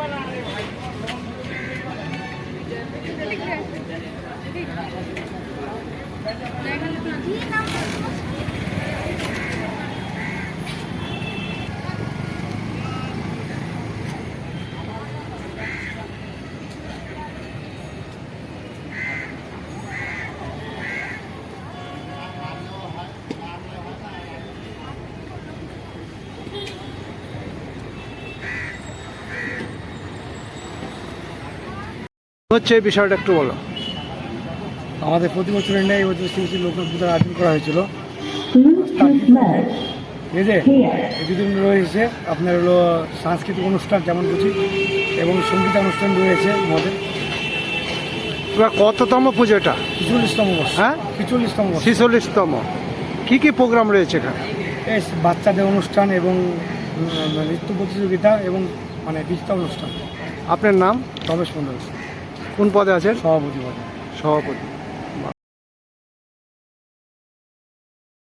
Thank niet হচ্ছে এই বিষয়টা একটু বলো। আমাদের প্রতি বছরের নেই এবছর শ্রী শ্রী লোকনাথ পূজার আয়োজন করা হয়েছিল। ঠিক আছে দুদিন রয়েছে আপনার হলো সাংস্কৃতিক অনুষ্ঠান যেমন বুঝি এবং সংগীত অনুষ্ঠান রয়েছে আমাদের। কততম পুজোটা? ছিচল্লিশতম বর্ষ। হ্যাঁ? ছিচল্লিশতম ছিচল্লিশতম। কি কি প্রোগ্রাম রয়েছে এখানে? এই বাচ্চাদের অনুষ্ঠান এবং নৃত্য প্রতিযোগিতা এবং মানে বিচিত্র অনুষ্ঠান। আপনার নাম? রমেশ মন্ডল কোন পদে আছেন? সভাপতি পদে। সভাপতি।